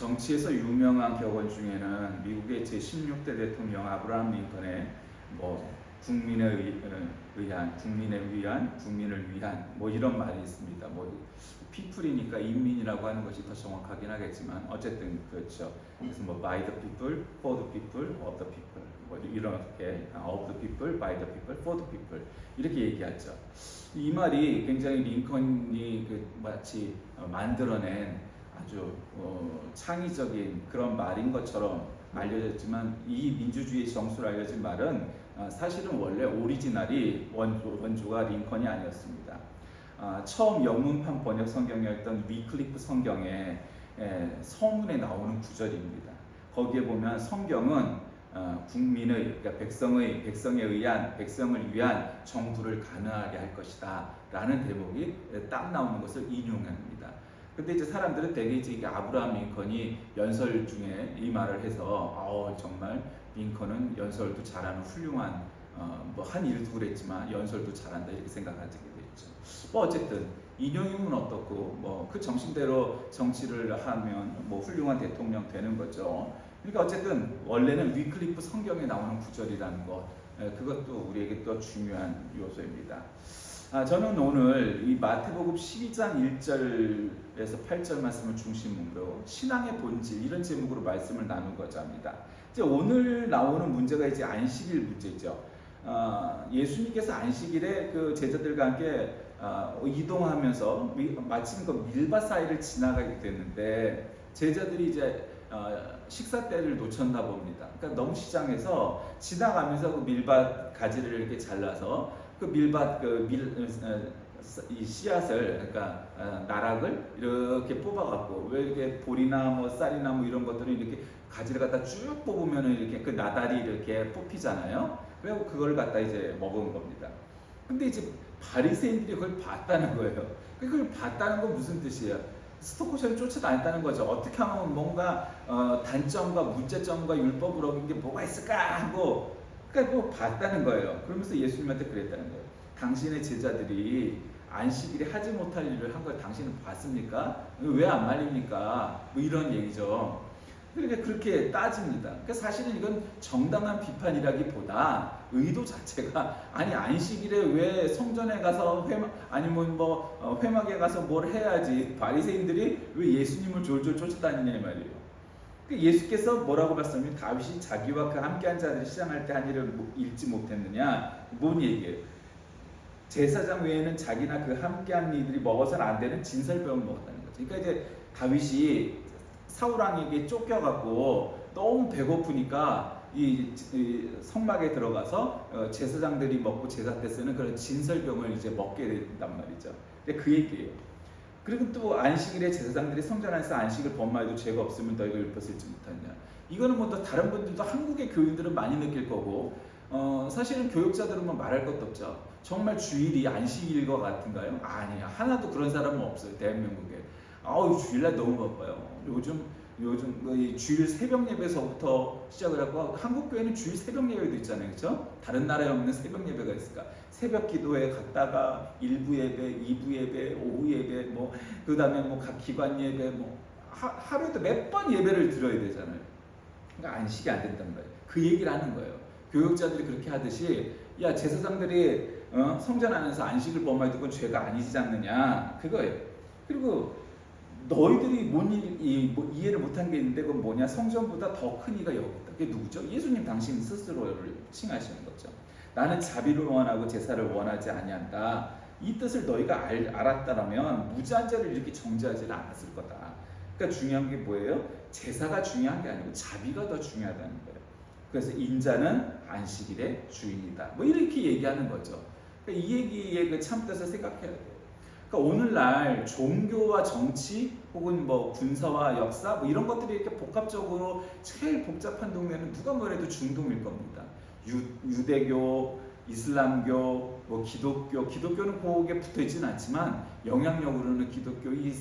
정치에서 유명한 격언 중에는 미국의 제 16대 대통령 아브라함 링컨의 뭐 어, 국민에 의한, 국민을 위한 뭐 이런 말이 있습니다. 뭐 피플이니까 인민이라고 하는 것이 더 정확하긴 하겠지만 어쨌든 그렇죠. 그래서 뭐 by the people, for the people, of the people 뭐 이렇게 아, of the people, by the people, for the people 이렇게 얘기하죠. 이 말이 굉장히 링컨이 그 마치 어, 만들어낸 아주 어, 창의적인 그런 말인 것처럼 알려졌지만 이 민주주의 정수로 알려진 말은 아, 사실은 원래 오리지널이 원조, 원조가 링컨이 아니었습니다. 아, 처음 영문판 번역 성경이었던 위클리프 성경에 에, 서문에 나오는 구절입니다. 거기에 보면 성경은 어, 국민의 그러니까 백성의 백성에 의한 백성을 위한 정부를 가능하게 할 것이다 라는 대목이 딱 나오는 것을 인용합니다. 근데 이제 사람들은 대개 이제 이게 아브라함 링컨이 연설 중에 이 말을 해서 어 정말 링컨은 연설도 잘하는 훌륭한 어, 뭐한 일도 그랬지만 연설도 잘한다 이렇게 생각하게 되죠. 뭐 어쨌든 인용이면 어떻고 뭐 그 정신대로 정치를 하면 뭐 훌륭한 대통령 되는 거죠. 그러니까 어쨌든 원래는 위클리프 성경에 나오는 구절이라는 것 에, 그것도 우리에게 또 중요한 요소입니다. 아, 저는 오늘 이 마태복음 12장 1절 에서 8절 말씀을 중심으로 신앙의 본질 이런 제목으로 말씀을 나누고자 합니다. 이제 오늘 나오는 문제가 이제 안식일 문제죠. 아, 예수님께서 안식일에 그 제자들과 함께 아, 이동하면서 미- 마침 그 밀밭 사이를 지나가게 됐는데 제자들이 이제 어, 식사 때를 놓쳤나 봅니다. 그러니까 농시장에서 지나가면서 그 밀밭 가지를 이렇게 잘라서 그 밀밭 그 밀 이 씨앗을 그러니까 어, 나락을 이렇게 뽑아갖고 왜 이렇게 보리나 뭐 쌀이나 뭐 이런 것들을 이렇게 가지를 갖다 쭉 뽑으면은 이렇게 그 나달이 이렇게 뽑히잖아요. 그래서 그걸 갖다 이제 먹은 겁니다. 근데 이제 바리새인들이 그걸 봤다는 거예요. 그걸 봤다는 건 무슨 뜻이에요? 스토커션을 쫓아다녔다는 거죠. 어떻게 하면 뭔가 어, 단점과 문제점과 율법으로 어긴 게 뭐가 있을까 하고 그러니까 그거 봤다는 거예요. 그러면서 예수님한테 그랬다는 거예요. 당신의 제자들이 안식일에 하지 못할 일을 한 걸 당신은 봤습니까? 왜 안 말립니까? 뭐 이런 얘기죠. 그러니까 그렇게 따집니다. 그러니까 사실은 이건 정당한 비판이라기보다 의도 자체가 아니 안식일에 왜 성전에 가서 회막 아니면 뭐 어, 회막에 가서 뭘 해야지 바리새인들이 왜 예수님을 졸졸 쫓아다니냐 이 말이에요. 그 예수께서 뭐라고 말씀하면 다윗이 자기와 그 함께한 자들이 시장할 때 한 일을 못- 읽지 못했느냐 뭔 얘기예요? 제사장 외에는 자기나 그 함께한 이들이 먹어서는 안 되는 진설병을 먹었다는 거죠. 그러니까 이제 다윗이 사울왕에게 쫓겨갖고 너무 배고프니까 이, 이 성막에 들어가서 어, 제사장들이 먹고 제사 때 쓰는 그런 진설병을 이제 먹게 된단 말이죠. 근데 그 얘기예요. 그리고 또 안식일에 제사장들이 성전 안에서 안식을 범하여도 죄가 없으면 너희가 율법을 지 못하냐. 이거는 뭐 또 다른 분들도 한국의 교인들은 많이 느낄 거고 어, 사실은 교육자들은 뭐 말할 것도 없죠. 정말 주일이 안식일인 것 같은가요? 아니야. 하나도 그런 사람은 없어요. 대한민국에. 아우 주일날 너무 바빠요. 요즘 요즘 그이 주일 새벽 예배서부터 시작을 하고 한국 교회는 주일 새벽 예배도 있잖아요, 그렇죠? 다른 나라에 없는 새벽 예배가 있을까? 새벽 기도회 갔다가 일부 예배, 이부 예배, 오후 예배, 뭐 그다음에 뭐 각 기관 예배, 뭐 하, 하루에도 몇 번 예배를 드려야 되잖아요. 그러니까 안식이 안 된단 말이에요. 그 얘기를 하는 거예요. 교육자들이 그렇게 하듯이 야 제사장들이 어? 성전 안에서 안식을 범하여도 그건 죄가 아니지 않느냐 그거예요. 그리고 너희들이 뭔 일, 이, 뭐 이해를 못한 게 있는데 그건 뭐냐 성전보다 더 큰 이가 여기 있다. 그게 누구죠? 예수님 당신 스스로를 칭하시는 거죠. 나는 자비를 원하고 제사를 원하지 아니한다. 이 뜻을 너희가 알, 알았다라면 무자제를 이렇게 정죄하지는 않았을 거다. 그러니까 중요한 게 뭐예요? 제사가 중요한 게 아니고 자비가 더 중요하다는 거예요. 그래서 인자는 안식일의 주인이다. 뭐 이렇게 얘기하는 거죠. 그러니까 이 얘기의 그 참뜻을 생각해야 돼요. 그러니까 오늘날 종교와 정치 혹은 뭐 군사와 역사 뭐 이런 것들이 이렇게 복합적으로 제일 복잡한 동네는 누가 뭐래도 중동일 겁니다. 유, 유대교, 이슬람교, 뭐 기독교, 기독교는 거기에 붙어 있지는 않지만 영향력으로는 기독교 이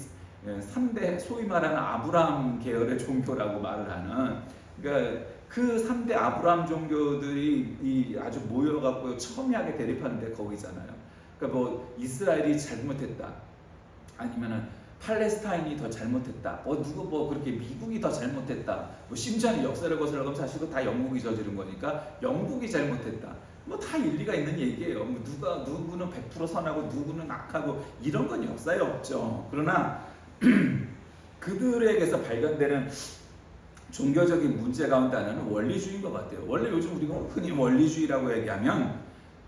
3대 소위 말하는 아브라함 계열의 종교라고 말을 하는 그러니까 그 3대 아브라함 종교들이 이 아주 모여갖고 첨예하게 대립하는 데 거기잖아요. 그러니까 뭐 이스라엘이 잘못했다. 아니면은 팔레스타인이 더 잘못했다. 뭐 누구 뭐 그렇게 미국이 더 잘못했다. 뭐 심지어는 역사를 거슬러 가면 사실 그거 다 영국이 저지른 거니까 영국이 잘못했다. 뭐 다 일리가 있는 얘기예요. 뭐 누가 누구는 100% 선하고 누구는 악하고 이런 건 역사에 없죠. 그러나 그들에게서 발견되는 종교적인 문제 가운데 하나는 원리주의인 것 같아요. 원래 요즘 우리가 흔히 원리주의라고 얘기하면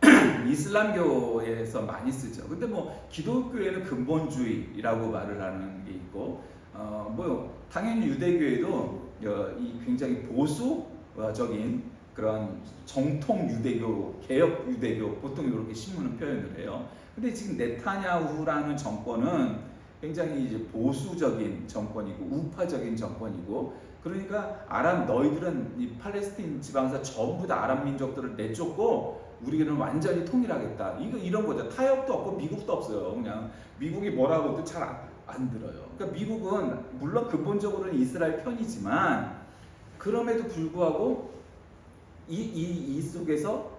이슬람교에서 많이 쓰죠. 근데 뭐 기독교에는 근본주의라고 말을 하는 게 있고, 어 뭐 당연히 유대교에도 어, 이 굉장히 보수적인 그런 정통 유대교, 개혁 유대교 보통 이렇게 신문은 표현을 해요. 근데 지금 네타냐후라는 정권은 굉장히 이제 보수적인 정권이고 우파적인 정권이고 그러니까 아랍 너희들은 이 팔레스틴 지방에서 전부 다 아랍 민족들을 내쫓고 우리는 완전히 통일하겠다. 이거 이런 거죠. 타협도 없고 미국도 없어요. 그냥 미국이 뭐라고 해도 잘안 들어요. 그러니까 미국은 물론 근본적으로는 이스라엘 편이지만 그럼에도 불구하고 이, 이, 이 속에서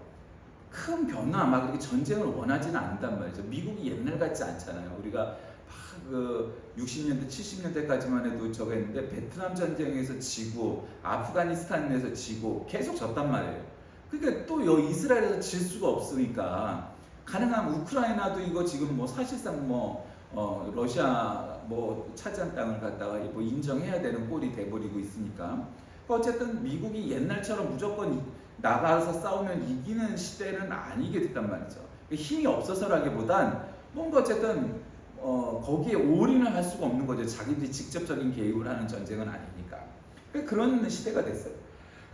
큰 변화, 막 이렇게 전쟁을 원하지는 않는단 말이죠. 미국이 옛날 같지 않잖아요. 우리가 막 그 60년대, 70년대까지만 해도 저거 했는데 베트남 전쟁에서 지고 아프가니스탄에서 지고 계속 졌단 말이에요. 그러니까 또 여 이스라엘에서 질 수가 없으니까 가능한 우크라이나도 이거 지금 뭐 사실상 뭐 어, 러시아 뭐 차지한 땅을 갖다가 뭐 인정해야 되는 꼴이 돼버리고 있으니까 어쨌든 미국이 옛날처럼 무조건 이- 나가서 싸우면 이기는 시대는 아니게 됐단 말이죠. 힘이 없어서라기보단 뭔가 어쨌든 어, 거기에 올인을 할 수가 없는 거죠. 자기들이 직접적인 개입을 하는 전쟁은 아니니까. 그러니까 그런 시대가 됐어요.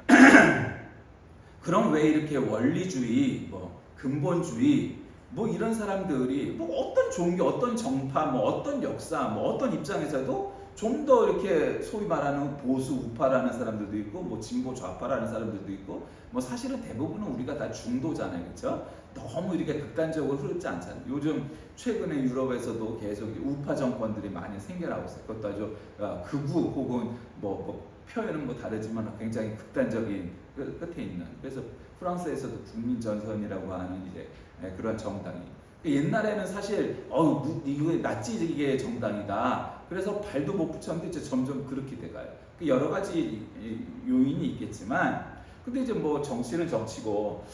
그럼 왜 이렇게 원리주의, 뭐 근본주의, 뭐 이런 사람들이 뭐 어떤 종교, 어떤 정파, 뭐 어떤 역사, 뭐 어떤 입장에서도 좀 더 이렇게 소위 말하는 보수 우파라는 사람들도 있고 뭐 진보 좌파라는 사람들도 있고 뭐 사실은 대부분은 우리가 다 중도잖아요 그렇죠 너무 이렇게 극단적으로 흐르지 않잖아요 요즘 최근에 유럽에서도 계속 우파 정권들이 많이 생겨나고 있어요 그것도 아주 어, 극우 혹은 뭐, 뭐 표현은 뭐 다르지만 굉장히 극단적인 끝- 끝에 있는 그래서 프랑스에서도 국민 전선이라고 하는 이제 예, 그런 정당이 옛날에는 사실 어 이거 나치의 정당이다. 그래서 발도 못 붙였는데 이제 점점 그렇게 돼가요. 그 여러 가지 이- 요인이 있겠지만, 근데 이제 뭐 정치는 정치고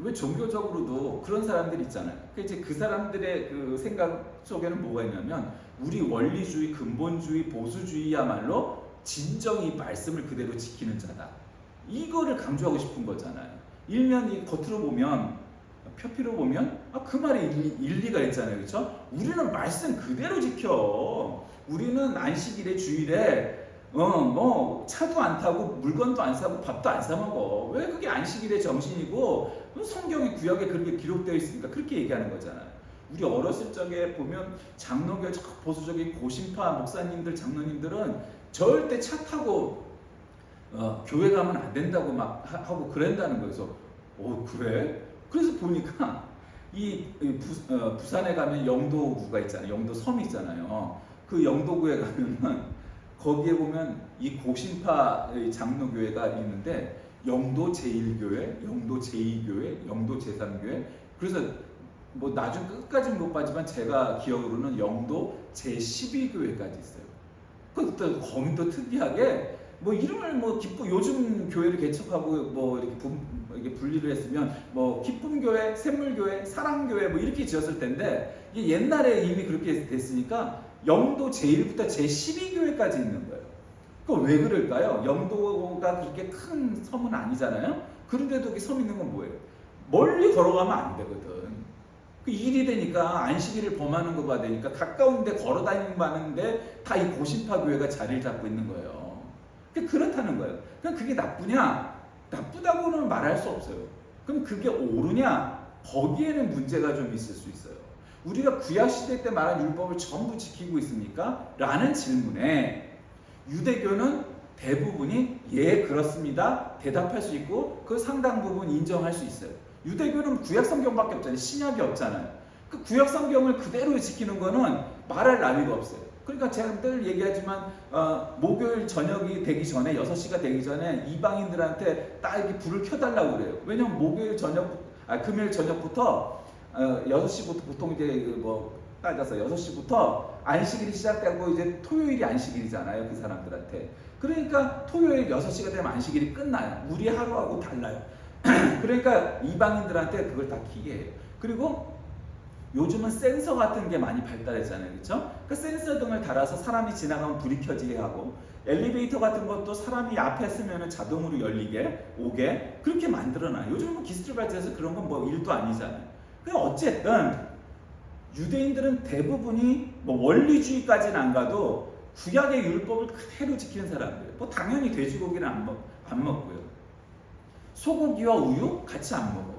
왜 종교적으로도 그런 사람들 있잖아요. 그 이제 그 사람들의 그 생각 속에는 뭐가 있냐면 우리 원리주의, 근본주의, 보수주의야말로 진정 이 말씀을 그대로 지키는 자다. 이거를 강조하고 싶은 거잖아요. 일면 이 겉으로 보면 표피로 보면 아, 그 말에 일리, 일리가 있잖아요. 그렇죠? 우리는 말씀 그대로 지켜. 우리는 안식일에 주일에 어, 뭐 차도 안 타고 물건도 안 사고 밥도 안 사 먹어. 왜 그게 안식일의 정신이고 성경의 구약에 그렇게 기록되어 있으니까 그렇게 얘기하는 거잖아요. 우리 어렸을 적에 보면 장로교 저 보수적인 고신파 목사님들 장로님들은 절대 차 타고 어, 교회 가면 안 된다고 막 하- 하고 그런다는 거예요. 그래서 어 그래? 그래서 보니까 이, 이 부, 어, 부산에 가면 영도구가 있잖아요. 영도 섬이 있잖아요. 그 영도구에 가면은 거기에 보면 이 고신파 의 장로교회가 있는데 영도 제1교회, 영도 제2교회, 영도 제3교회. 그래서 뭐 나중 끝까지 못 봤지만 제가 기억으로는 영도 제12교회까지 있어요. 그또 거긴 또 특이하게 뭐 이름을 뭐 기쁨 요즘 교회를 개척하고 뭐 이렇게 분, 이게 분리를 했으면 뭐 기쁨 교회, 샘물 교회, 사랑 교회 뭐 이렇게 지었을 텐데 이게 옛날에 이미 그렇게 됐으니까 영도 제1부터 제12교회까지 있는. 그 왜 그럴까요? 영도가 그렇게 큰 섬은 아니잖아요. 그런데도 여기 섬 있는 건 뭐예요? 멀리 걸어가면 안 되거든. 그 일이 되니까 안식일을 범하는 거가 되니까 가까운데 걸어 다니는데 다 이 고신파 교회가 자리를 잡고 있는 거예요. 그 그렇다는 거예요. 그럼 그게 나쁘냐? 나쁘다고는 말할 수 없어요. 그럼 그게 옳으냐? 거기에는 문제가 좀 있을 수 있어요. 우리가 구약 시대 때 말한 율법을 전부 지키고 있습니까? 라는 질문에 유대교는 대부분이 예 그렇습니다 대답할 수 있고 그 상당 부분 인정할 수 있어요. 유대교는 구약 성경밖에 없잖아요. 신약이 없잖아요. 그 구약 성경을 그대로 지키는 거는 말할 나위가 없어요. 그러니까 제가 늘 얘기하지만 어, 목요일 저녁이 되기 전에 6시가 되기 전에 이방인들한테 딱 이렇게 불을 켜달라고 그래요. 왜냐면 목요일 저녁, 아, 금요일 저녁부터 어, 6시부터 보통 이제 그뭐 따져서 6시부터 안식일이 시작되고 이제 토요일이 안식일이잖아요. 그 사람들한테. 그러니까 토요일 6시가 되면 안식일이 끝나요. 우리 하루하고 달라요. 그러니까 이방인들한테 그걸 다 키게 해요. 그리고 요즘은 센서 같은 게 많이 발달했잖아요. 그렇죠? 그 센서 등을 달아서 사람이 지나가면 불이 켜지게 하고 엘리베이터 같은 것도 사람이 앞에 쓰면 자동으로 열리게 오게 그렇게 만들어놔요. 요즘은 뭐 기술이 발전해서 그런 건 뭐 일도 아니잖아요. 그냥 어쨌든 유대인들은 대부분이 뭐 원리주의까지는 안 가도 구약의 율법을 그대로 지키는 사람들. 뭐 당연히 돼지고기는 안, 먹, 안 먹고요. 소고기와 우유 같이 안 먹어요.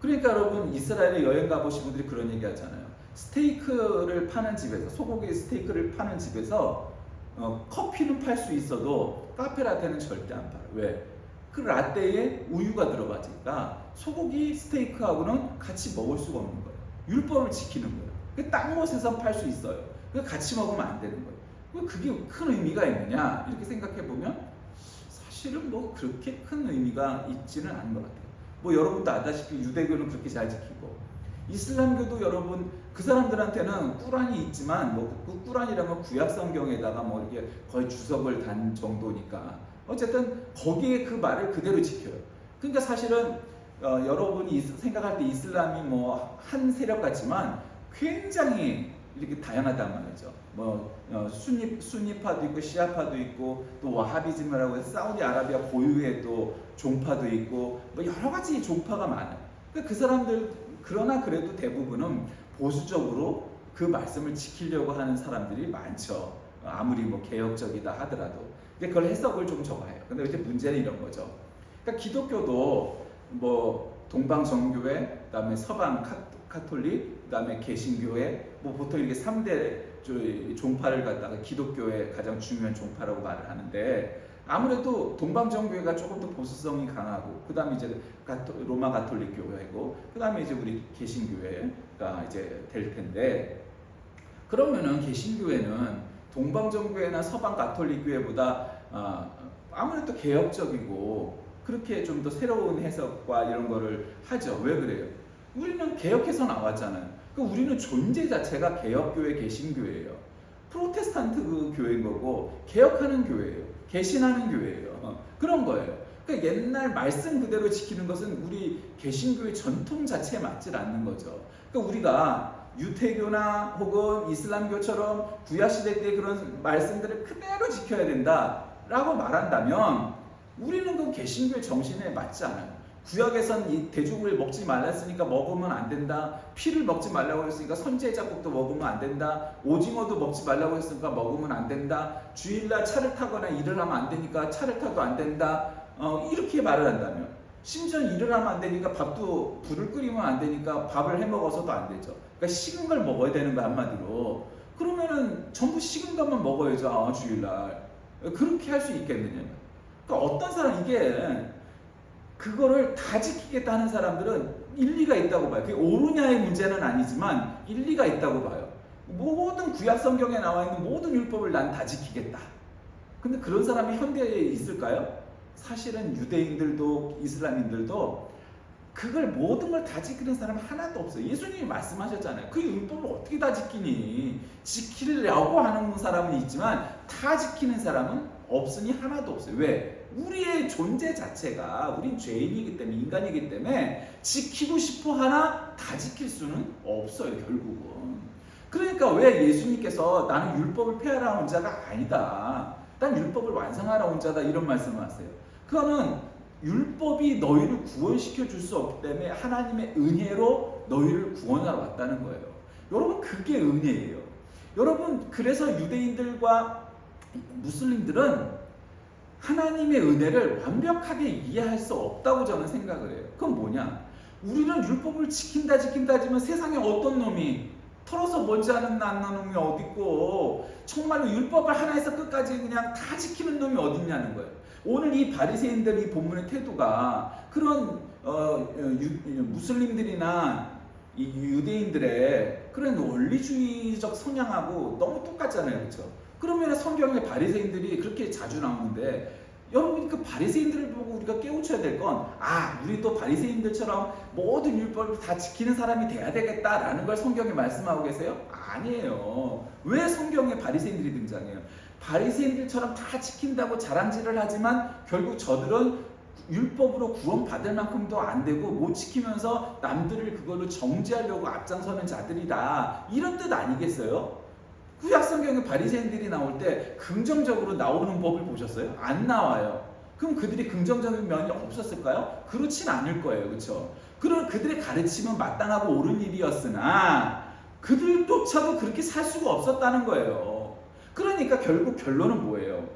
그러니까 여러분 이스라엘에 여행 가보신 분들이 그런 얘기 하잖아요. 스테이크를 파는 집에서 소고기 스테이크를 파는 집에서 어, 커피는 팔 수 있어도 카페 라떼는 절대 안 팔아요. 왜? 그 라떼에 우유가 들어가니까 소고기 스테이크하고는 같이 먹을 수가 없는 거예요. 율법을 지키는 거예요. 그딴 곳에서 팔 수 있어요. 그 같이 먹으면 안 되는 거예요. 그 그게 큰 의미가 있느냐 이렇게 생각해 보면 사실은 뭐 그렇게 큰 의미가 있지는 않은 것 같아요. 뭐 여러분도 아다시피 유대교는 그렇게 잘 지키고 이슬람교도 여러분 그 사람들한테는 꾸란이 있지만 뭐그 꾸란이라면 구약 성경에다가 뭐 이렇게 거의 주석을 단 정도니까 어쨌든 거기에 그 말을 그대로 지켜요. 그러니까 사실은 어, 여러분이 생각할 때 이슬람이 뭐 한 세력 같지만 굉장히 이렇게 다양하단 말이죠. 뭐 어, 순니 순니파도 있고 시아파도 있고 또 와하비즘이라고 해서 사우디아라비아 고유의 또 종파도 있고 뭐 여러 가지 종파가 많아요. 그러니까 그 사람들 그러나 그래도 대부분은 보수적으로 그 말씀을 지키려고 하는 사람들이 많죠. 아무리 뭐 개혁적이다 하더라도 근데 그걸 해석을 좀 적어요. 근데 이제 문제는 이런 거죠. 그러니까 기독교도 뭐 동방 정교회, 그다음에 서방 카, 카톨릭, 그다음에 개신교회, 뭐 보통 이렇게 3대 종파를 갖다가 기독교의 가장 중요한 종파라고 말을 하는데 아무래도 동방 정교회가 조금 더 보수성이 강하고 그다음에 이제 로마 가톨릭 교회고 그다음에 이제 우리 개신교회가 이제 될 텐데 그러면은 개신교회는 동방 정교회나 서방 가톨릭 교회보다 아, 아무래도 개혁적이고 그렇게 좀 더 새로운 해석과 이런 거를 하죠. 왜 그래요? 우리는 개혁해서 나왔잖아요. 그 우리는 존재 자체가 개혁교회, 개신교회예요. 프로테스탄트 그 교회인 거고 개혁하는 교회예요. 개신하는 교회예요. 어, 그런 거예요. 그러니까 옛날 말씀 그대로 지키는 것은 우리 개신교의 전통 자체에 맞질 않는 거죠. 그러니까 우리가 유태교나 혹은 이슬람교처럼 구약시대 때 그런 말씀들을 그대로 지켜야 된다라고 말한다면 우리는 그 개신교의 정신에 맞지 않아요. 구약에선 이 돼지고기를 먹지 말랐으니까 먹으면 안 된다. 피를 먹지 말라고 했으니까 선지의 작곡도 먹으면 안 된다. 오징어도 먹지 말라고 했으니까 먹으면 안 된다. 주일날 차를 타거나 일을 하면 안 되니까 차를 타도 안 된다. 어, 이렇게 말을 한다면 심지어 일을 하면 안 되니까 밥도 불을 끓이면 안 되니까 밥을 해 먹어서도 안 되죠. 그러니까 식은 걸 먹어야 되는 거 한마디로. 그러면은 전부 식은 것만 먹어야죠. 아, 주일날. 그렇게 할 수 있겠느냐. 그러니까 어떤 사람 이게 그거를 다 지키겠다 하는 사람들은 일리가 있다고 봐요. 그게 옳으냐의 문제는 아니지만 일리가 있다고 봐요. 모든 구약 성경에 나와 있는 모든 율법을 난 다 지키겠다. 근데 그런 사람이 현대에 있을까요? 사실은 유대인들도 이슬람인들도 그걸 모든 걸 다 지키는 사람 하나도 없어요. 예수님이 말씀하셨잖아요. 그 율법을 어떻게 다 지키니? 지키려고 하는 사람은 있지만 다 지키는 사람은 없으니 하나도 없어요. 왜? 우리의 존재 자체가 우린 죄인이기 때문에 인간이기 때문에 지키고 싶어 하나 다 지킬 수는 없어요. 결국은. 그러니까 왜 예수님께서 나는 율법을 폐하라 온 자가 아니다. 난 율법을 완성하라 온 자다 이런 말씀을 하세요. 그거는 율법이 너희를 구원시켜 줄 수 없기 때문에 하나님의 은혜로 너희를 구원하러 왔다는 거예요. 여러분 그게 은혜예요. 여러분 그래서 유대인들과 무슬림들은 하나님의 은혜를 완벽하게 이해할 수 없다고 저는 생각을 해요. 그건 뭐냐? 우리는 율법을 지킨다 지킨다 하지만 세상에 어떤 놈이 털어서 하는 낫는 놈이 어딨고 정말로 율법을 하나에서 끝까지 그냥 다 지키는 놈이 어딨냐는 거예요. 오늘 이 바리새인들 이 본문의 태도가 그런 어, 유, 무슬림들이나 이 유대인들의 그런 원리주의적 성향하고 너무 똑같잖아요, 그렇죠? 그러면 성경에 바리새인들이 그렇게 자주 나오는데 여러분 그 바리새인들을 보고 우리가 깨우쳐야 될 건 아, 우리 또 바리새인들처럼 모든 율법을 다 지키는 사람이 돼야 되겠다라는 걸 성경에 말씀하고 계세요? 아니에요. 왜 성경에 바리새인들이 등장해요? 바리새인들처럼 다 지킨다고 자랑질을 하지만 결국 저들은 율법으로 구원받을 만큼도 안 되고 못 지키면서 남들을 그걸로 정죄하려고 앞장서는 자들이다. 이런 뜻 아니겠어요? 구약 성경에 바리새인들이 나올 때 긍정적으로 나오는 법을 보셨어요? 안 나와요. 그럼 그들이 긍정적인 면이 없었을까요? 그렇진 않을 거예요. 그렇죠? 그런 그들의 가르침은 마땅하고 옳은 일이었으나 그들조차도 그렇게 살 수가 없었다는 거예요. 그러니까 결국 결론은 뭐예요?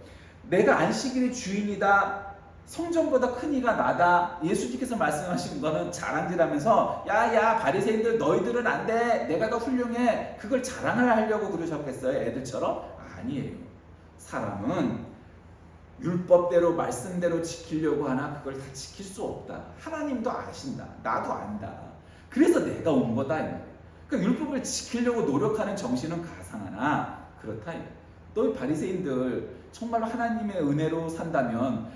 내가 안식일의 주인이다. 성전보다 큰 이가 나다. 예수님께서 말씀하신 거는 자랑질하면서 야야 바리새인들 너희들은 안 돼. 내가 더 훌륭해. 그걸 자랑을 하려고 그러셨겠어요? 애들처럼? 아니에요. 사람은 율법대로 말씀대로 지키려고 하나 그걸 다 지킬 수 없다. 하나님도 아신다. 나도 안다. 그래서 내가 온 거다. 그러니까 율법을 지키려고 노력하는 정신은 가상하나 그렇다. 너희 바리새인들 정말로 하나님의 은혜로 산다면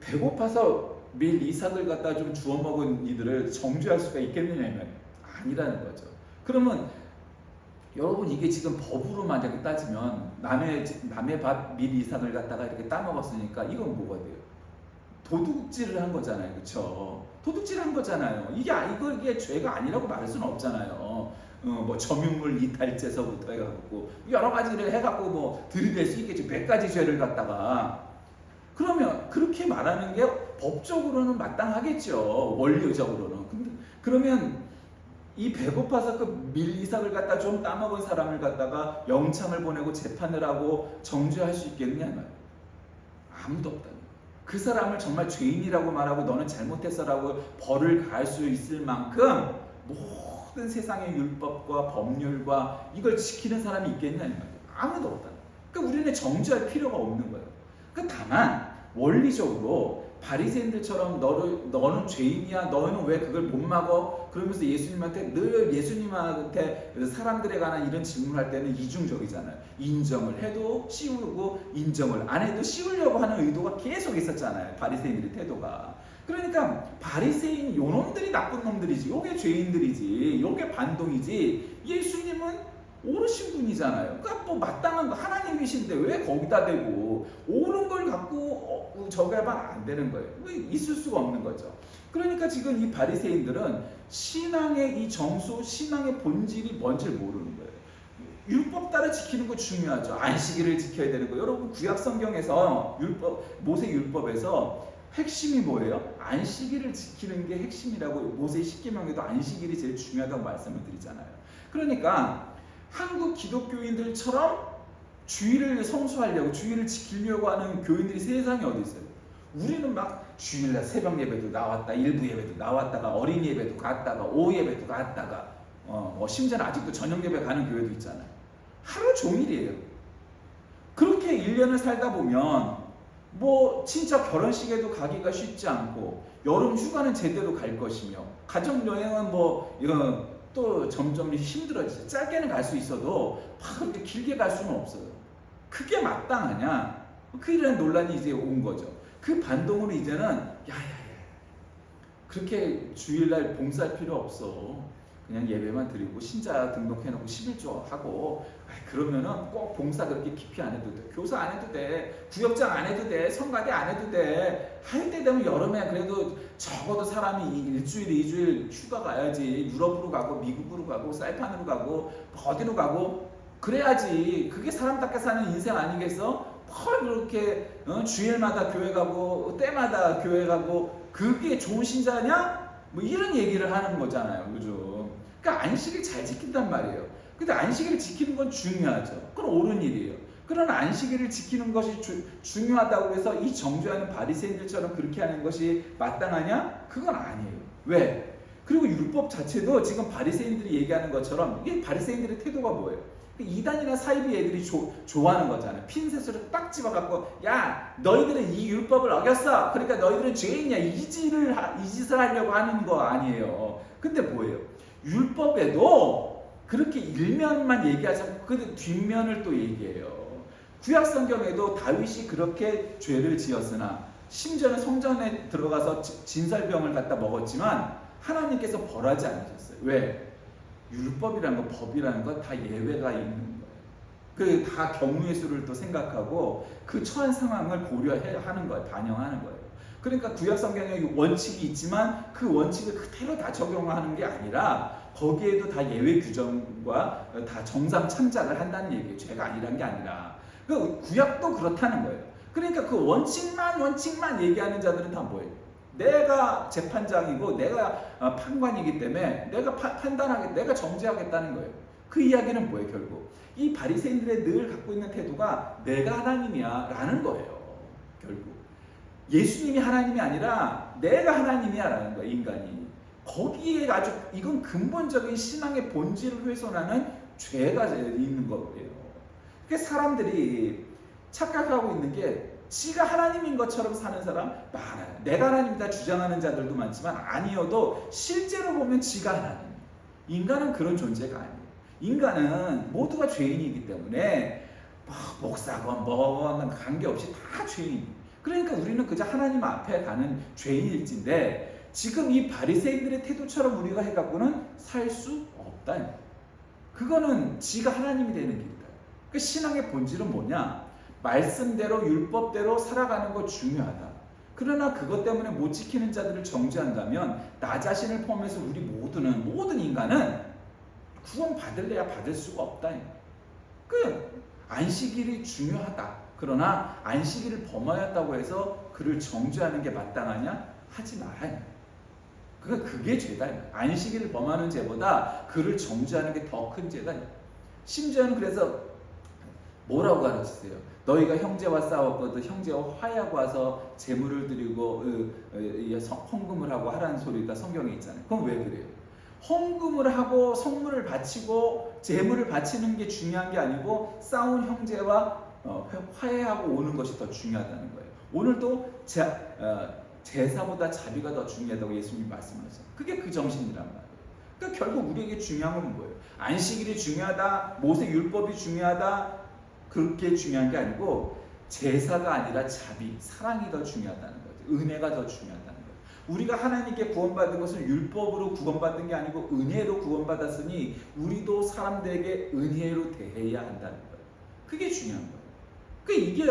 배고파서 매일 이삭을 갖다 좀 주워 먹은 이들을 정죄할 수가 있겠느냐 이 말이에요. 아니라는 거죠. 그러면 여러분 이게 지금 법으로 만약에 따지면 남의 남의 밥밀 이삭을 갖다가 이렇게 따먹었으니까 이건 뭐가 돼요? 도둑질을 한 거잖아요, 그렇죠? 도둑질을 한 거잖아요. 이게 아- 이거 이게 죄가 아니라고 말할 수는 없잖아요. 어, 뭐 점유물 이탈죄서부터 해갖고 여러 가지를 해갖고 뭐 들이댈 수 있겠지. 몇 가지 죄를 갖다가 그러면 그렇게 말하는 게 법적으로는 마땅하겠죠. 원리적으로는. 근데 그러면 이 배고파서 그 밀 이삭을 갖다 좀 따먹은 사람을 갖다가 영창을 보내고 재판을 하고 정죄할 수 있겠느냐 이 말이에요. 아무도 거예요. 그 사람을 정말 죄인이라고 말하고 너는 잘못했어라고 벌을 가할 수 있을 만큼 모든 세상의 율법과 법률과 이걸 지키는 사람이 있겠냐 이 말이에요. 아무도 거예요. 그러니까 우리는 정죄할 필요가 없는 거예요. 그 다만 원리적으로 바리새인들처럼 너를 너는 죄인이야 너는 왜 그걸 못 막어? 그러면서 예수님한테 늘 예수님한테 사람들에 관한 이런 질문할 때는 이중적이잖아요. 인정을 해도 씌우고 인정을 안 해도 씌우려고 하는 의도가 계속 있었잖아요 바리새인들의 태도가. 그러니까 바리새인 요놈들이 나쁜 놈들이지 요게 죄인들이지 요게 반동이지 예수님은 옳으신 분이잖아요. 그러니까 뭐 마땅한 거 하나님이신데 왜 거기다 대고 옳은 걸 갖고 어, 저기 하면 안 되는 거예요. 왜 있을 수가 없는 거죠. 그러니까 지금 이 바리새인들은 신앙의 이 정수, 신앙의 본질이 뭔지를 모르는 거예요. 율법 따라 지키는 거 중요하죠. 안식일을 지켜야 되는 거. 여러분 구약 성경에서 율법 모세 율법에서 핵심이 뭐예요? 안식일을 지키는 게 핵심이라고 모세 십계명에도 안식일이 제일 중요하다고 말씀을 드리잖아요. 그러니까 한국 기독교인들처럼 주일을 성수하려고 주일을 지키려고 하는 교인들이 세상에 어디 있어요? 우리는 막 주일날 새벽 예배도 나왔다, 일부 예배도 나왔다가 어린 예배도 갔다가 오후 예배도 갔다가 어, 뭐 심지어는 아직도 저녁 예배 가는 교회도 있잖아요. 하루 종일이에요. 그렇게 1년을 살다 보면 뭐 진짜 결혼식에도 가기가 쉽지 않고 여름 휴가는 제대로 갈 것이며 가족 여행은 뭐 이건 또 점점 힘들어지죠. 짧게는 갈 수 있어도 막 그렇게 길게 갈 수는 없어요. 그게 마땅하냐? 그 이런 논란이 이제 온 거죠. 그 반동으로 이제는 야야야 그렇게 주일날 봉사할 필요 없어. 그냥 예배만 드리고 신자 등록해놓고 11조 하고 그러면은 꼭 봉사 그렇게 깊이 안 해도 돼. 교사 안 해도 돼. 구역장 안 해도 돼. 성가대 안 해도 돼. 할 때 되면 여름에 그래도 적어도 사람이 일주일, 이주일 휴가 가야지. 유럽으로 가고 미국으로 가고 사이판으로 가고 어디로 가고 그래야지. 그게 사람답게 사는 인생 아니겠어? 펄 그렇게 어? 주일마다 교회 가고 때마다 교회 가고 그게 좋은 신자냐? 뭐 이런 얘기를 하는 거잖아요. 그죠? 그러니까 안식일 잘 지킨단 말이에요. 근데 안식일을 지키는 건 중요하죠. 그건 옳은 일이에요. 그러나 안식일을 지키는 것이 주, 중요하다고 해서 이 정죄하는 바리새인들처럼 그렇게 하는 것이 마땅하냐? 그건 아니에요. 왜? 그리고 율법 자체도 지금 바리새인들이 얘기하는 것처럼 이게 바리새인들의 태도가 뭐예요? 그 이단이나 사이비 애들이 조, 좋아하는 거잖아요. 핀셋으로 딱 집어갖고 야 너희들은 이 율법을 어겼어. 그러니까 너희들은 죄인이야. 이 짓을 하- 이 짓을 하려고 하는 거 아니에요. 근데 뭐예요? 율법에도 그렇게 일면만 얘기하지 않고 그 뒷면을 또 얘기해요. 구약 성경에도 다윗이 그렇게 죄를 지었으나 심지어는 성전에 들어가서 지- 진설병을 갖다 먹었지만 하나님께서 벌하지 않으셨어요. 왜? 율법이라는 거, 법이라는 건다 예외가 있는 거예요. 그 다 경우의 수를 또 생각하고 그 처한 상황을 고려하는 거예요. 반영하는 거예요. 그러니까 구약 성경에 원칙이 있지만 그 원칙을 그대로 다 적용하는 게 아니라 거기에도 다 예외 규정과 다 정상 참작을 한다는 얘기예요. 죄가 아니란 게 아니라. 그 구약도 그렇다는 거예요. 그러니까 그 원칙만 원칙만 얘기하는 자들은 다 뭐예요? 내가 재판장이고 내가 어, 판관이기 때문에 내가 파- 판단하겠, 내가 정죄하겠다는 거예요. 그 이야기는 뭐예요, 결국? 이 바리새인들의 늘 갖고 있는 태도가 내가 하나님이야라는 거예요. 결국 예수님이 하나님이 아니라 내가 하나님이야라는 거예요, 인간이. 거기에 아주 이건 근본적인 신앙의 본질을 훼손하는 죄가 있는 거예요. 그러니까 사람들이 착각하고 있는 게 지가 하나님인 것처럼 사는 사람 많아요. 내가 하나님이다 주장하는 자들도 많지만 아니어도 실제로 보면 지가 하나님. 인간은 그런 존재가 아니에요. 인간은 모두가 죄인이기 때문에 뭐 목사건 뭐건 관계없이 다 죄인. 그러니까 우리는 그저 하나님 앞에 가는 죄인일진데 지금 이 바리새인들의 태도처럼 우리가 해갖고는 살 수 없다. 그거는 지가 하나님이 되는 길이다. 그 신앙의 본질은 뭐냐? 말씀대로 율법대로 살아가는 거 중요하다. 그러나 그것 때문에 못 지키는 자들을 정죄한다면 나 자신을 포함해서 우리 모두는 모든 인간은 구원 받을래야 받을 수가 없다. 그 안식일이 중요하다. 그러나 안식일을 범하였다고 해서 그를 정죄하는 게 마땅하냐? 하지 말아야. 그 그게 죄다. 안식일을 범하는 죄보다 그를 정죄하는 게 더 큰 죄다. 심지어는 그래서 뭐라고 가르치세요? 너희가 형제와 싸웠거든 형제와 화해하고 와서 제물을 드리고 헌금을 하고 하라는 소리가 성경에 있잖아요. 그럼 왜 그래요? 헌금을 하고 성물을 바치고 제물을 바치는 게 중요한 게 아니고 싸운 형제와 어, 화해하고 오는 것이 더 중요하다는 거예요. 오늘도 제, 어, 제사보다 자비가 더 중요하다고 예수님이 말씀하셨어요. 그게 그 정신이란 말이에요. 그러니까 결국 우리에게 중요한 건 뭐예요? 안식일이 중요하다, 모세 율법이 중요하다, 그렇게 중요한 게 아니고 제사가 아니라 자비, 사랑이 더 중요하다는 거죠. 은혜가 더 중요하다는 거예요. 우리가 하나님께 구원받은 것은 율법으로 구원받은 게 아니고 은혜로 구원받았으니 우리도 사람들에게 은혜로 대해야 한다는 거예요. 그게 중요한 거예요. 그 이게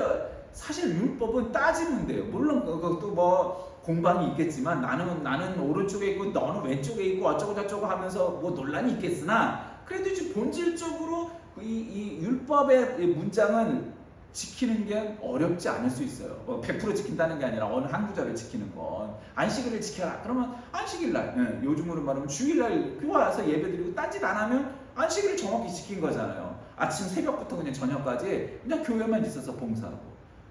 사실 율법은 따지면 돼요. 물론 그것도 뭐 공방이 있겠지만 나는 나는 오른쪽에 있고 너는 왼쪽에 있고 어쩌고 저쩌고 하면서 뭐 논란이 있겠으나 그래도 이제 본질적으로 이, 이 율법의 이 문장은 지키는 게 어렵지 않을 수 있어요. 뭐100% 지킨다는 게 아니라 어느 한 구절을 지키는 건 안식일을 지켜라. 그러면 안식일 날, 예, 요즘으로 말하면 주일 날 교회 와서 예배드리고 딴짓 안 하면 안식일을 정확히 지킨 거잖아요. 아침 새벽부터 그냥 저녁까지 그냥 교회만 있어서 봉사하고.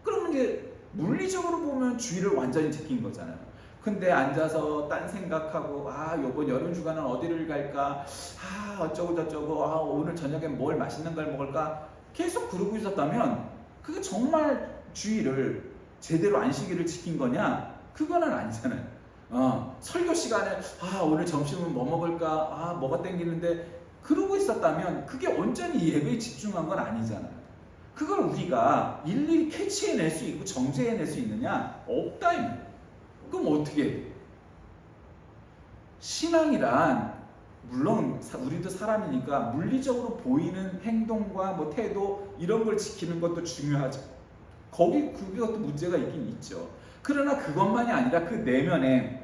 그러면 이제 물리적으로 보면 주일을 완전히 지킨 거잖아요. 근데 앉아서 딴 생각하고 아 요번 여름 휴가는 어디를 갈까? 아 어쩌고 저쩌고 아 오늘 저녁에 뭘 맛있는 걸 먹을까? 계속 그러고 있었다면 그게 정말 주일을 제대로 안식일을 지킨 거냐? 그거는 아니잖아요. 어, 설교 시간에 아 오늘 점심은 뭐 먹을까? 아 뭐가 땡기는데 그러고 있었다면 그게 온전히 예배에 집중한 건 아니잖아요 그걸 우리가 일일이 캐치해낼 수 있고 정제해낼 수 있느냐 없다 이 말이에요. 그럼 어떻게 해야 돼요? 신앙이란 물론 사- 우리도 사람이니까 물리적으로 보이는 행동과 뭐 태도 이런 걸 지키는 것도 중요하죠. 거기 그것도 문제가 있긴 있죠. 그러나 그것만이 아니라 그 내면에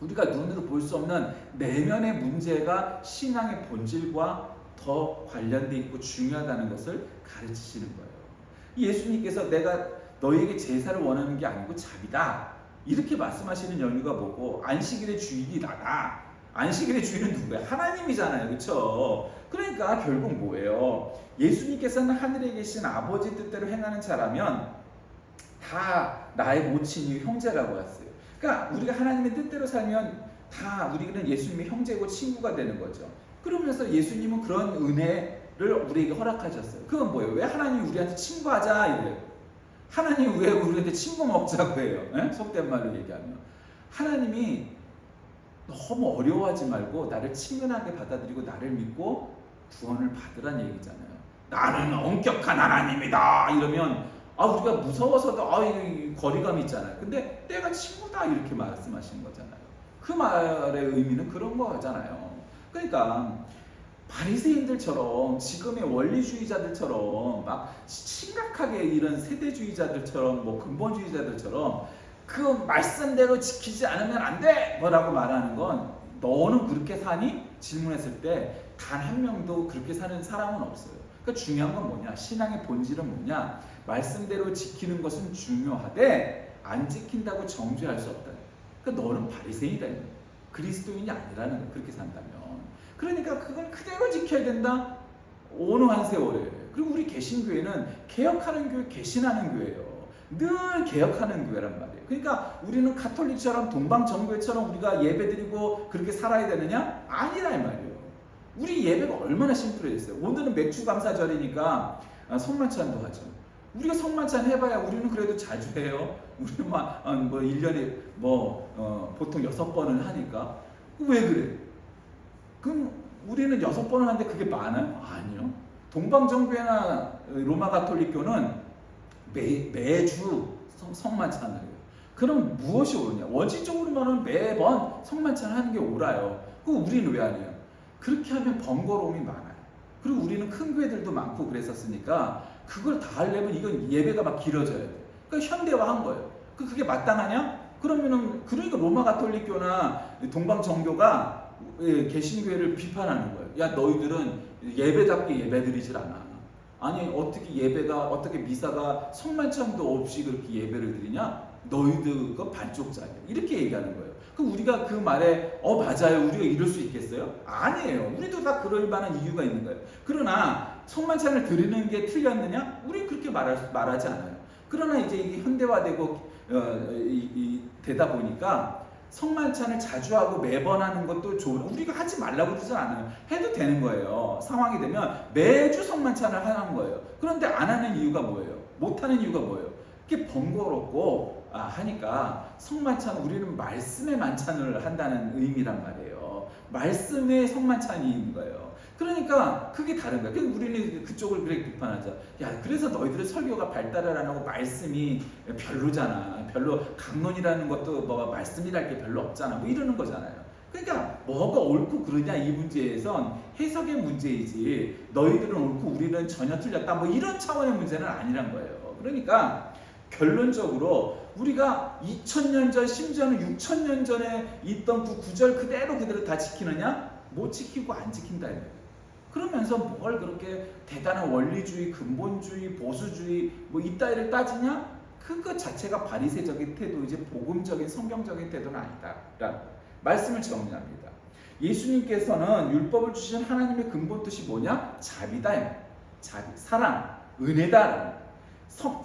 우리가 눈으로 볼 수 없는 내면의 문제가 신앙의 본질과 더 관련돼 있고 중요하다는 것을 가르치시는 거예요. 예수님께서 내가 너에게 제사를 원하는 게 아니고 자비다. 이렇게 말씀하시는 연유가 뭐고 안식일의 주인이 나다. 안식일의 주인은 누구야? 하나님이잖아요. 그렇죠? 그러니까 결국 뭐예요? 예수님께서는 하늘에 계신 아버지 뜻대로 행하는 자라면 다 나의 모친이 형제라고 했어요. 그러니까 우리가 하나님의 뜻대로 살면 다 우리는 예수님의 형제고 친구가 되는 거죠. 그러면서 예수님은 그런 은혜를 우리에게 허락하셨어요. 그건 뭐예요? 왜 하나님이 우리한테 친구하자 이래요? 하나님이 왜 우리한테 친구 먹자고 해요? 예? 속된 말로 얘기하면 하나님이 너무 어려워하지 말고 나를 친근하게 받아들이고 나를 믿고 구원을 받으란 얘기잖아요. 나는 엄격한 하나님이다 이러면 아 우리가 무서워서도 아 이 거리감이 있잖아요. 근데 내가 친구다 이렇게 말씀하시는 거잖아요. 그 말의 의미는 그런 거잖아요. 그러니까 바리새인들처럼 지금의 원리주의자들처럼 막 심각하게 이런 세대주의자들처럼 뭐 근본주의자들처럼 그 말씀대로 지키지 않으면 안 돼! 뭐라고 말하는 건 너는 그렇게 사니? 질문했을 때 단 한 명도 그렇게 사는 사람은 없어요. 그러니까 중요한 건 뭐냐? 신앙의 본질은 뭐냐? 말씀대로 지키는 것은 중요하되 안 지킨다고 정죄할 수 없다. 그러니까 너는 바리새인이다. 그리스도인이 아니라는 거예요. 그렇게 산다면. 그러니까 그걸 그대로 지켜야 된다. 어느 한 세월에. 그리고 우리 개신교회는 개혁하는 교회, 개신하는 교회예요. 늘 개혁하는 교회란 말이에요. 그러니까 우리는 카톨릭처럼 동방정교회처럼 우리가 예배드리고 그렇게 살아야 되느냐? 아니라 이 말이에요. 우리 예배가 얼마나 심플해졌어요. 오늘은 맥주 감사절이니까 아, 성만찬도 하죠. 우리가 성만찬 해봐야 우리는 그래도 자주 해요. 우리는 막, 어, 뭐, 1년에 뭐, 어, 보통 여섯 번은 하니까. 왜 그래? 그럼 우리는 여섯 번을 하는데 그게 많아요? 아니요. 동방정교회나 로마 가톨릭교는 매, 매주 성, 성만찬을 해요. 그럼 무엇이 옳으냐? 원칙적으로는 매번 성만찬 하는 게 옳아요. 그 우리는 왜 안 해요? 그렇게 하면 번거로움이 많아요. 그리고 우리는 큰 교회들도 많고 그랬었으니까 그걸 다 하려면 이건 예배가 막 길어져야 돼. 그러니까 현대화한 거예요. 그 그게 마땅하냐? 그러면은 그러니까 로마 가톨릭교나 동방 정교가 예, 개신교회를 비판하는 거예요. 야 너희들은 예배답게 예배드리질 않아. 아니 어떻게 예배가 어떻게 미사가 성만찬도 없이 그렇게 예배를 드리냐? 너희들 그 반쪽짜리 이렇게 얘기하는 거예요. 그럼 우리가 그 말에 어 맞아요 우리가 이럴 수 있겠어요? 아니에요. 우리도 다 그럴 만한 이유가 있는 거예요. 그러나 성만찬을 드리는 게 틀렸느냐? 우리 그렇게 말할, 말하지 않아요. 그러나 이제 이게 현대화되고 어, 이, 이, 되다 보니까 성만찬을 자주 하고 매번 하는 것도 좋은 우리가 하지 말라고 그러지 않아요. 해도 되는 거예요. 상황이 되면 매주 성만찬을 하는 거예요. 그런데 안 하는 이유가 뭐예요? 못 하는 이유가 뭐예요? 그게 번거롭고 아, 하니까 성만찬 우리는 말씀의 만찬을 한다는 의미란 말이에요. 말씀의 성만찬이 있는 거예요. 그러니까 그게 다른 거야. 그래서 우리는 그쪽을 그렇게 비판하죠. 야, 그래서 너희들의 설교가 발달을 안 하고 말씀이 별로잖아. 별로 강론이라는 것도 뭐 말씀이랄 게 별로 없잖아. 뭐 이러는 거잖아요. 그러니까 뭐가 옳고 그르냐 이 문제에선 해석의 문제이지 너희들은 옳고 우리는 전혀 틀렸다. 뭐 이런 차원의 문제는 아니란 거예요. 그러니까 결론적으로 우리가 2000년 전 심지어는 6000년 전에 있던 그 구절 그대로 그대로 다 지키느냐? 못 지키고 안 지킨다. 그러면서 뭘 그렇게 대단한 원리주의, 근본주의, 보수주의 뭐 이따위를 따지냐? 그것 자체가 바리새적인 태도이지 복음적인 성경적인 태도는 아니다. 라는 말씀을 정리합니다. 예수님께서는 율법을 주신 하나님의 근본 뜻이 뭐냐? 자비다. 자비, 사랑, 은혜다.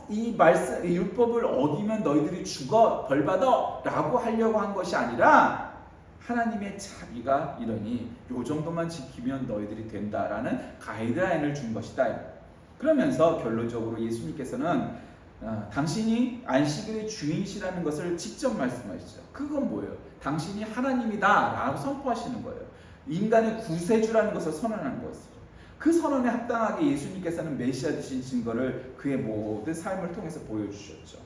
이 말씀, 이 율법을 어기면 너희들이 죽어 벌 받아라고 하려고 한 것이 아니라 하나님의 자비가 이러니 요 정도만 지키면 너희들이 된다라는 가이드라인을 준 것이다. 그러면서 결론적으로 예수님께서는 어, 당신이 안식일의 주인이시라는 것을 직접 말씀하시죠. 그건 뭐예요? 당신이 하나님이다라고 선포하시는 거예요. 인간의 구세주라는 것을 선언하는 것이죠. 그 선언에 합당하게 예수님께서는 메시아 되신 증거를 그의 모든 삶을 통해서 보여주셨죠.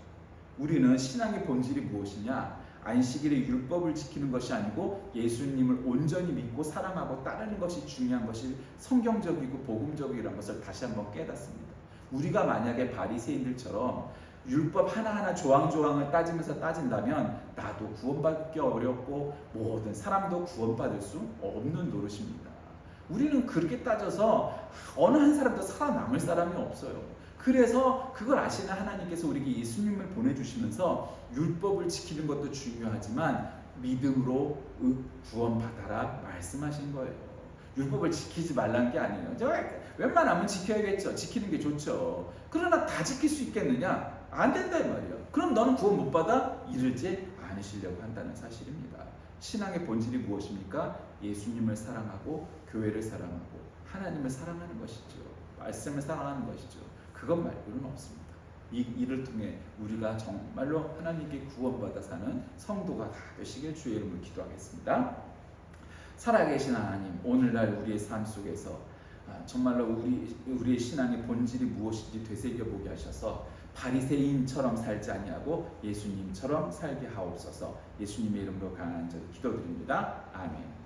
우리는 신앙의 본질이 무엇이냐? 안식일의 율법을 지키는 것이 아니고 예수님을 온전히 믿고 사랑하고 따르는 것이 중요한 것이 성경적이고 복음적이라는 것을 다시 한번 깨닫습니다. 우리가 만약에 바리새인들처럼 율법 하나하나 조항조항을 따지면서 따진다면 나도 구원받기 어렵고 모든 사람도 구원받을 수 없는 노릇입니다. 우리는 그렇게 따져서 어느 한 사람도 살아남을 사람이 없어요. 그래서 그걸 아시는 하나님께서 우리에게 예수님을 보내주시면서 율법을 지키는 것도 중요하지만 믿음으로 구원받아라 말씀하신 거예요. 율법을 지키지 말란 게 아니에요. 저 웬만하면 지켜야겠죠. 지키는 게 좋죠. 그러나 다 지킬 수 있겠느냐? 안 된다 이 말이에요. 그럼 너는 구원 못 받아? 이르지 않으시려고 한다는 사실입니다. 신앙의 본질이 무엇입니까? 예수님을 사랑하고 교회를 사랑하고 하나님을 사랑하는 것이죠. 말씀을 사랑하는 것이죠. 그것 말고는 없습니다. 이 일을 통해 우리가 정말로 하나님께 구원받아 사는 성도가 다 되시길 주의 이름으로 기도하겠습니다. 살아계신 하나님, 오늘날 우리의 삶 속에서 아, 정말로 우리 우리의 신앙의 본질이 무엇인지 되새겨 보게 하셔서 바리새인처럼 살지 아니하고 예수님처럼 살게 하옵소서. 예수님의 이름으로 간절히 기도드립니다. 아멘.